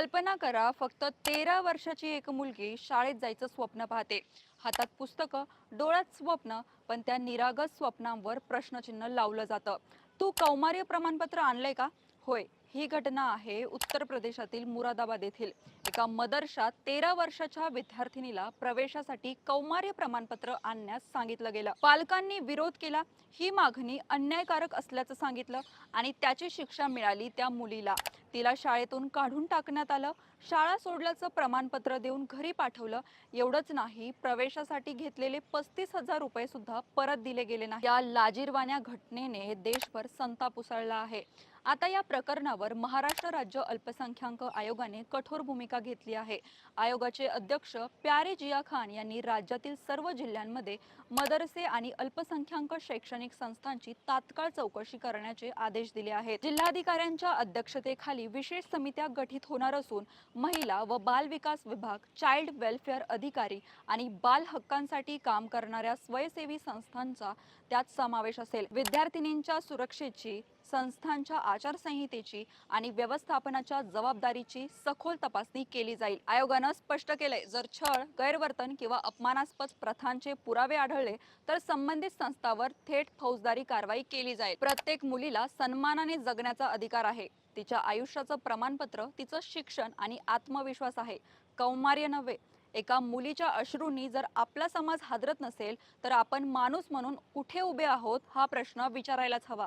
कल्पना करा फक्त तेरा वर्षाची एक मुलगी शाळेत जायचं स्वप्न पाहते. हातात पुस्तकं डोळ्यात स्वप्न पण त्या निरागस स्वप्नांवर प्रश्नचिन्ह लावलं जातं. तू कौमार्य प्रमाणपत्र आणलंय का? होय. ही घटना आहे उत्तर प्रदेशातील मुरादाबाद येथील. एका मदरशात तेरा वर्षाच्या विद्यार्थिनीला प्रवेशासाठी कौमार्य प्रमाणपत्र आणण्यास सांगितलं गेलं. पालकांनी विरोध केला. ही मागणी अन्यायकारक असल्याचं सांगितलं आणि त्याची शिक्षा मिळाली त्या मुलीला. तिला शाळेतून काढून टाकण्यात आलं. शाळा सोडल्याचं प्रमाणपत्र देऊन घरी पाठवलं. एवढंच नाही प्रवेशासाठी घेतलेले पस्तीस हजार रुपये सुद्धा परत दिले गेले नाही. या लाजीरवाण्या घटनेने देशभर संताप उसळला आहे. आता या प्रकरणावर महाराष्ट्र राज्य अल्पसंख्याक आयोगाने कठोर भूमिका घेतली आहे. आयोगाचे अध्यक्ष प्यारे जिया खान यांनी राज्यातील सर्व जिल्ह्यांमध्ये मदरसे आणि अल्पसंख्याक शैक्षणिक संस्थांची तात्काळ चौकशी करण्याचे आदेश दिले आहेत. जिल्हाधिकाऱ्यांच्या अध्यक्षतेखाली विशेष समित्या गठीत होणार असून महिला व बाल विकास विभाग चाइल्ड वेलफेअर अधिकारी आणि बाल हक्कांसाठी काम करणाऱ्या स्वयंसेवी संस्थांचा त्यात समावेश असेल. विद्यार्थिनींच्या सुरक्षेची संस्थांच्या आचारसंहितेची आणि व्यवस्थापनाच्या जबाबदारीची सखोल तपासणी केली जाईल. आयोगानं स्पष्ट केलंय जर छळ गैरवर्तन किंवा अपमानास्पद प्रथांचे पुरावे आढळले तर संबंधित संस्थावर थेट फौजदारी कारवाई केली जाईल. प्रत्येक मुलीला सन्मानाने जगण्याचा अधिकार आहे. तिच्या आयुष्याचं प्रमाणपत्र तिचं शिक्षण आणि आत्मविश्वास आहे. कौमार्य नव्हे. एका मुलीच्या अश्रूंनी जर आपला समाज हादरत नसेल तर आपण माणूस म्हणून कुठे उभे आहोत हा प्रश्न विचारायलाच हवा.